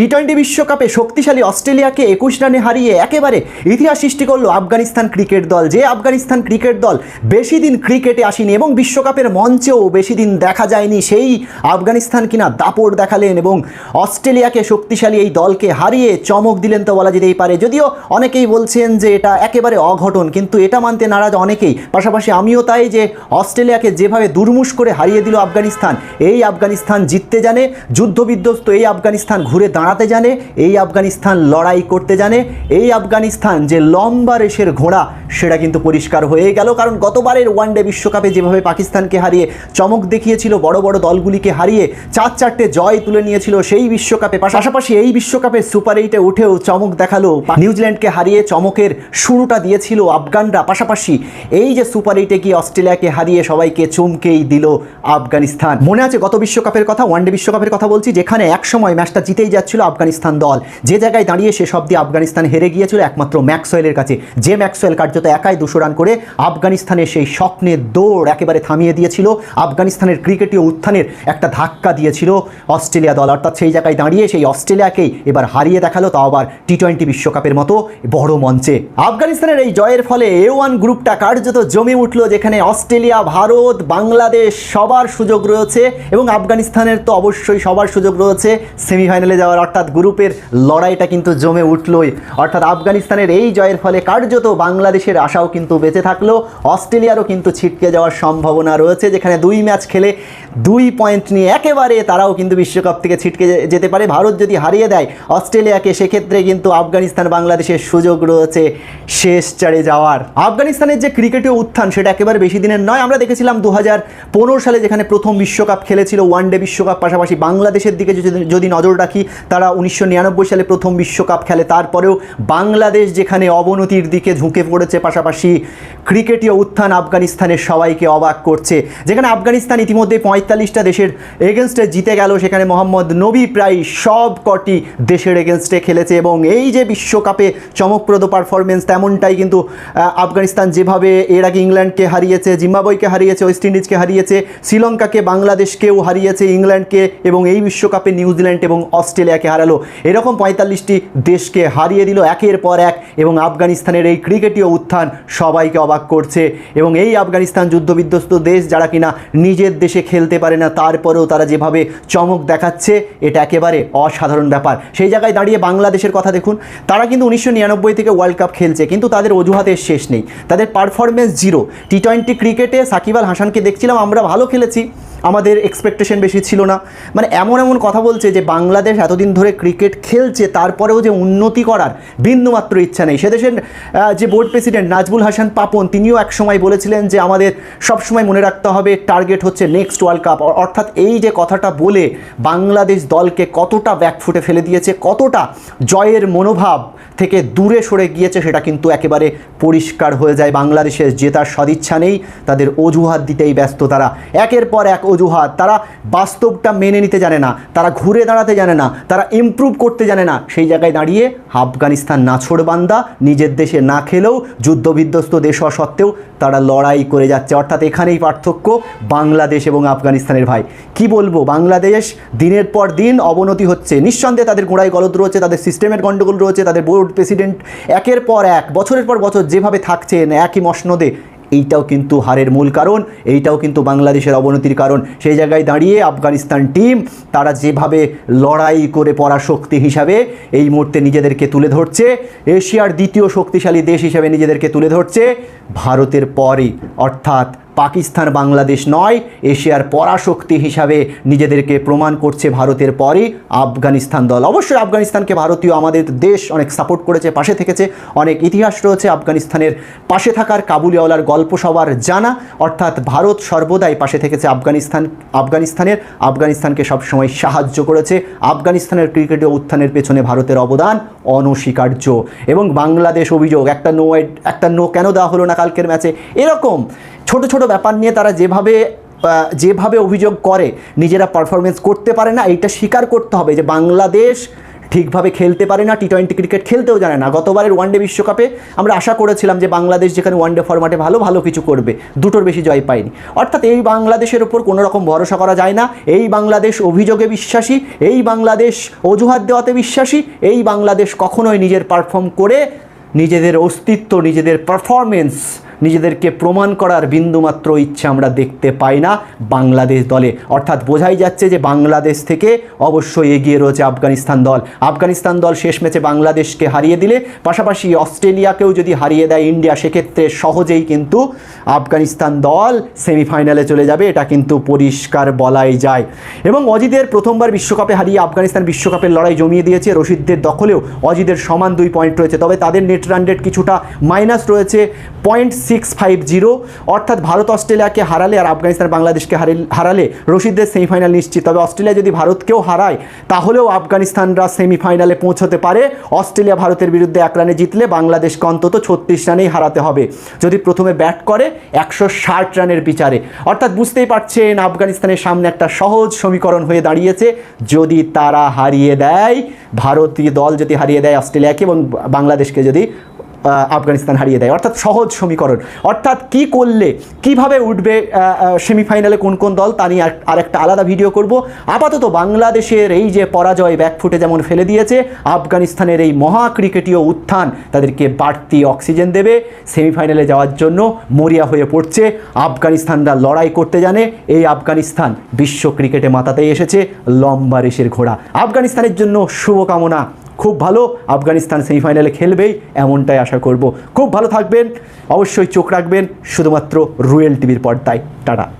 T twenty বিশ্বকাপে শক্তিশালী অস্ট্রেলিয়াকে একুশ রানে হারিয়ে একেবারে ইতিহাস সৃষ্টি করল আফগানিস্তান ক্রিকেট দল। যে আফগানিস্তান ক্রিকেট দল বেশি দিন ক্রিকেটে আসেনি এবং বিশ্বকাপের মঞ্চেও বেশি দিন দেখা যায়নি, সেই আফগানিস্তান কিনা দাপট দেখালেন এবং অস্ট্রেলিয়াকে শক্তিশালী এই দলকে হারিয়ে চমক দিলেন তো বলা যেতেই পারে। যদিও অনেকেই বলছেন যে এটা একেবারে অঘটন, কিন্তু এটা মানতে নারাজ অনেকেই। পাশাপাশি আমিও তাই যে অস্ট্রেলিয়াকে যেভাবে দুর্মুষ করে হারিয়ে দিল আফগানিস্তান, এই আফগানিস্তান জিততে জানে, যুদ্ধবিধ্বস্ত এই আফগানিস্তান ঘুরে দাঁড়াতে জানে, এই আফগানিস্তান লড়াই করতে জানে, এই আফগানিস্তান যে লম্বা রেশের ঘোড়া, সেটা কিন্তু পরিষ্কার হয়ে গেল। কারণ গতবারের ওয়ানডে বিশ্বকাপে যেভাবে পাকিস্তানকে হারিয়ে চমক দেখিয়েছিল, বড় বড় দলগুলিকে হারিয়ে চার চারটে জয় তুলে নিয়েছিল সেই বিশ্বকাপে, পাশাপাশি এই বিশ্বকাপে সুপার এইটে উঠেও চমক দেখাল নিউজিল্যান্ডকে হারিয়ে চমকের শুরুটা দিয়েছিল আফগানরা। পাশাপাশি এই যে সুপার এইটে গিয়ে অস্ট্রেলিয়াকে হারিয়ে সবাইকে চমকেই দিল আফগানিস্তান। মনে আছে গত বিশ্বকাপের কথা ওয়ানডে বিশ্বকাপের কথা বলছি, যেখানে একসময় ম্যাচটা জিতেই যাচ্ছিল আফগানিস্তান দল। যে জায়গায় দাঁড়িয়ে শেষ অব্দি আফগানিস্তান হেরে গিয়েছিল একমাত্র ম্যাক্সওয়েলের কাছে। যে ম্যাক্সওয়েল কার্যত একাই দুশো রান করে আফগানিস্তানের সেই স্বপ্নের দৌড় একেবারে থামিয়ে দিয়েছিল। আফগানিস্তানের ক্রিকেটীয় উত্থানের একটা ধাক্কা দিয়েছিল অস্ট্রেলিয়া দল। অর্থাৎ সেই জায়গায় দাঁড়িয়ে সেই অস্ট্রেলিয়াকেই এবার হারিয়ে দেখাল তাও আবার টি টোয়েন্টি বিশ্বকাপের মতো বড় মঞ্চে। আফগানিস্তানের এই জয়ের ফলে এ ওয়ান গ্রুপটা কার্যত জমে উঠল যেখানে অস্ট্রেলিয়া, ভারত, বাংলাদেশ সবার সুযোগ রয়েছে এবং আফগানিস্তানের তো অবশ্যই সবার সুযোগ রয়েছে। সেমিফাইনালে যাওয়ার অর্থাৎ গ্রুপের লড়াইটা কিন্তু জমে উঠলোই। অর্থাৎ আফগানিস্তানের এই জয়ের ফলে কার্যত বাংলাদেশের আশাও কিন্তু বেঁচে থাকল। অস্ট্রেলিয়ারও কিন্তু ছিটকে যাওয়ার সম্ভাবনা রয়েছে, যেখানে দুই ম্যাচ খেলে দুই পয়েন্ট নিয়ে একেবারে তারাও কিন্তু বিশ্বকাপ থেকে ছিটকে যেতে পারে। ভারত যদি হারিয়ে দেয় অস্ট্রেলিয়াকে, সেক্ষেত্রে কিন্তু আফগানিস্তান বাংলাদেশের সুযোগ রয়েছে শেষ চারে যাওয়ার। আফগানিস্তানের যে ক্রিকেটীয় উত্থান, সেটা একেবারে বেশি দিনের নয়। আমরা দেখেছিলাম দু হাজার পনেরো সালে যেখানে প্রথম বিশ্বকাপ খেলেছিল ওয়ান ডে বিশ্বকাপ, পাশাপাশি বাংলাদেশের দিকে যদি নজর রাখি তারা উনিশশো নিরানব্বই সালে প্রথম বিশ্বকাপ খেলে। তারপরেও বাংলাদেশ যেখানে অবনতির দিকে ঝুঁকে পড়েছে, পাশাপাশি ক্রিকেটীয় উত্থান আফগানিস্তানের সবাইকে অবাক করছে। যেখানে আফগানিস্তান ইতিমধ্যে পঁয়তাল্লিশটা দেশের এগেনস্টে জিতে গেল, সেখানে মোহাম্মদ নবী প্রায় সব কটি দেশের এগেনস্টে খেলেছে এবং এই যে বিশ্বকাপে চমকপ্রদ পারফরমেন্স তেমনটাই কিন্তু আফগানিস্তান যেভাবে এর আগে ইংল্যান্ডকে হারিয়েছে, জিম্বাবুয়েকে হারিয়েছে, ওয়েস্ট ইন্ডিজকে হারিয়েছে, শ্রীলঙ্কাকে, বাংলাদেশকেও হারিয়েছে, ইংল্যান্ডকে এবং এই বিশ্বকাপে নিউজিল্যান্ড এবং অস্ট্রেলিয়াকে হারালো। এরকম পঁয়তাল্লিশটি দেশকে হারিয়ে দিল একের পর এক এবং আফগানিস্তানের এই ক্রিকেটীয় উত্থান সবাইকে অবাক করছে। এবং এই আফগানিস্তান যুদ্ধবিধ্বস্ত দেশ যারা কিনা নিজের দেশে খেলতে পারে না, তারপরেও তারা যেভাবে চমক দেখাচ্ছে, এটা একেবারে অসাধারণ ব্যাপার। সেই জায়গায় দাঁড়িয়ে বাংলাদেশের কথা দেখুন, তারা কিন্তু উনিশশো নিরানব্বই থেকে ওয়ার্ল্ড কাপ খেলছে, কিন্তু তাদের অজুহাতের শেষ নেই। তাদের পারফরমেন্স জিরো টি টোয়েন্টি ক্রিকেটে সাকিব আল হাসানকে দেখছিলাম, আমরা ভালো খেলেছি। আমাদের এক্সপেকটেশন বেশি ছিল না। মানে এমন এমন কথা বলছে যে বাংলাদেশ এতদিন ধরে ক্রিকেট খেলছে তারপরেও যে উন্নতি করার বিন্দুমাত্র ইচ্ছা নেই। সে দেশের আহ, যে বোর্ড প্রেসিডেন্ট নাজবুল হাসান পাপন তিনিও এক সময় বলেছিলেন যে আমাদের সবসময় মনে রাখতে হবে টার্গেট হচ্ছে নেক্সট ওয়ার্ল্ড কাপ অর্থাৎ এই যে কথাটা বলে বাংলাদেশ দলকে কতটা ব্যাকফুটে ফেলে দিয়েছে কতটা জয়ের মনোভাব থেকে দূরে সরে গিয়েছে সেটা কিন্তু একেবারে পরিষ্কার হয়ে যায়। বাংলাদেশের জেতার সদিচ্ছা নেই তাদের অজুহাত দিতেই ব্যস্ত তারা। একের পর এক অজুহাত। তারা বাস্তবটা মেনে নিতে জানে না, তারা ঘুরে দাঁড়াতে জানে না, তারা ইমপ্রুভ করতে জানে না। সেই জায়গায় দাঁড়িয়ে আফগানিস্তান নাছোড়বান্দা নিজের দেশে না খেলেও যুদ্ধবিধ্বস্ত দেশ হওয়া সত্ত্বেও তারা লড়াই করে যাচ্ছে। অর্থাৎ এখানেই পার্থক্য বাংলাদেশ এবং আফগানিস্তানের ভাই। কি বলব? বাংলাদেশ দিনের পর দিন অবনতি হচ্ছে। নিঃসন্দেহে তাদের গোড়ায় গলদ রয়েছে, তাদের সিস্টেমের গণ্ডগোল রয়েছে, তাদের বোর্ড প্রেসিডেন্ট একের পর এক, বছরের পর বছর যেভাবে থাকছেন, একই মসনদে এইটাও কিন্তু হারের মূল কারণ, এইটাও কিন্তু বাংলাদেশের অবনতির কারণ। সেই জায়গায় দাঁড়িয়ে আফগানিস্তান টিম তারা যেভাবে লড়াই করে পড়া শক্তি হিসাবে এই মুহূর্তে নিজেদেরকে তুলে ধরছে, এশিয়ার দ্বিতীয় শক্তিশালী দেশ হিসাবে নিজেদেরকে তুলে ধরছে, ভারতের পরই, অর্থাৎ পাকিস্তান বাংলাদেশ নয়, এশিয়ার পরাশক্তি হিসাবে নিজেদেরকে প্রমাণ করছে ভারতের পরই আফগানিস্তান দল। অবশ্যই আফগানিস্তানকে ভারতীয় আমাদের দেশ অনেক সাপোর্ট করেছে, পাশে থেকেছে, অনেক ইতিহাস রয়েছে আফগানিস্তানের পাশে থাকার কাবুলিওয়ালার গল্প সবার জানা। অর্থাৎ ভারত সর্বদাই পাশে থেকেছে আফগানিস্তান, আফগানিস্তানের, আফগানিস্তানকে সবসময় সাহায্য করেছে। আফগানিস্তানের ক্রিকেটীয় উত্থানের পেছনে ভারতের অবদান অনস্বীকার্য। এবং বাংলাদেশ অভিযোগ, একটা নো একটা নো কেন দেওয়া হলো না কালকের ম্যাচে এরকম ছোট ছোট ব্যাপার নিয়ে তারা যেভাবে যেভাবে অভিযোগ করে, নিজেরা পারফরমেন্স করতে পারে না, এইটা স্বীকার করতে হবে যে বাংলাদেশ ঠিকভাবে খেলতে পারে না টি টোয়েন্টি ক্রিকেট খেলতেও জানে না। গতবারের ওয়ানডে বিশ্বকাপে আমরা আশা করেছিলাম যে বাংলাদেশ যেখানে ওয়ানডে ফরম্যাটে ভালো ভালো কিছু করবে, দুটোর বেশি জয় পায়নি। অর্থাৎ এই বাংলাদেশের ওপর কোনো রকম ভরসা করা যায় না, এই বাংলাদেশ অভিযোগে বিশ্বাসী, এই বাংলাদেশ অজুহাত দেওয়াতে বিশ্বাসী, এই বাংলাদেশ কখনোই নিজের পারফর্ম করে নিজেদের অস্তিত্ব, নিজেদের পারফরমেন্স নিজেদেরকে প্রমাণ করার বিন্দুমাত্র ইচ্ছে আমরা দেখতে পাই না বাংলাদেশ দলে। অর্থাৎ বোঝাই যাচ্ছে যে বাংলাদেশ থেকে অবশ্যই এগিয়ে রয়েছে আফগানিস্তান দল। আফগানিস্তান দল শেষ ম্যাচে বাংলাদেশকে হারিয়ে দিলে, পাশাপাশি অস্ট্রেলিয়াকেও যদি হারিয়ে দেয় ইন্ডিয়া, সেক্ষেত্রে সহজেই কিন্তু আফগানিস্তান দল সেমিফাইনালে চলে যাবে। এটা কিন্তু পরিষ্কার বলাই যায়। এবং অজিদের প্রথমবার বিশ্বকাপে হারিয়ে আফগানিস্তান বিশ্বকাপের লড়াই জমিয়ে দিয়েছে। রশিদদের দখলেও অজিদের সমান দুই পয়েন্ট রয়েছে। তবে তাদের নেট রান কিছুটা মাইনাস রয়েছে। পয়েন্ট সিক্স ফাইভ জিরো, অর্থাৎ ভারত অস্ট্রেলিয়াকে হারালে আর আফগানিস্তান বাংলাদেশকে হারালে রশিদদের সেমিফাইনাল নিশ্চিত। তবে অস্ট্রেলিয়া যদি ভারতকেও হারায়, তাহলেও আফগানিস্তানরা সেমিফাইনালে পৌঁছতে পারে। অস্ট্রেলিয়া ভারতের বিরুদ্ধে এক রানে জিতলে বাংলাদেশকে অন্তত ছত্রিশ রানেই হারাতে হবে। যদি প্রথমে ব্যাট করে, একশো ষাট রানের বিচারে। অর্থাৎ বুঝতেই পারছেন, আফগানিস্তানের সামনে একটা সহজ সমীকরণ হয়ে দাঁড়িয়েছে। যদি তারা হারিয়ে দেয়, ভারতীয় দল যদি হারিয়ে দেয় অস্ট্রেলিয়াকে এবং বাংলাদেশকে যদি আফগানিস্তান হারিয়ে দেয়। অর্থাৎ সহজ সমীকরণ। অর্থাৎ কি করলে, কীভাবে উঠবে সেমিফাইনালে কোন কোন দল, তা নিয়ে আর- আরেকটা আলাদা ভিডিও করব। আপাতত বাংলাদেশের এই যে পরাজয় ব্যাকফুটে যেমন ফেলে দিয়েছে, আফগানিস্তানের এই মহা ক্রিকেটীয় উত্থান তাদেরকে বাড়তি অক্সিজেন দেবে। সেমিফাইনালে যাওয়ার জন্য মরিয়া হয়ে পড়ছে। আফগানিস্তানরা লড়াই করতে জানে। এই আফগানিস্তান বিশ্ব ক্রিকেটে মাতাতেই এসেছে। লম্বা রেসের ঘোড়া। আফগানিস্তানের জন্য শুভকামনা। খুব ভালো আফগানিস্তান সেমিফাইনালে খেলবেই, এমনটাই আশা করব। খুব ভালো থাকবেন, অবশ্যই চোখ রাখবেন, শুধুমাত্র রুয়েল টিভির পর্দায়। টাটা।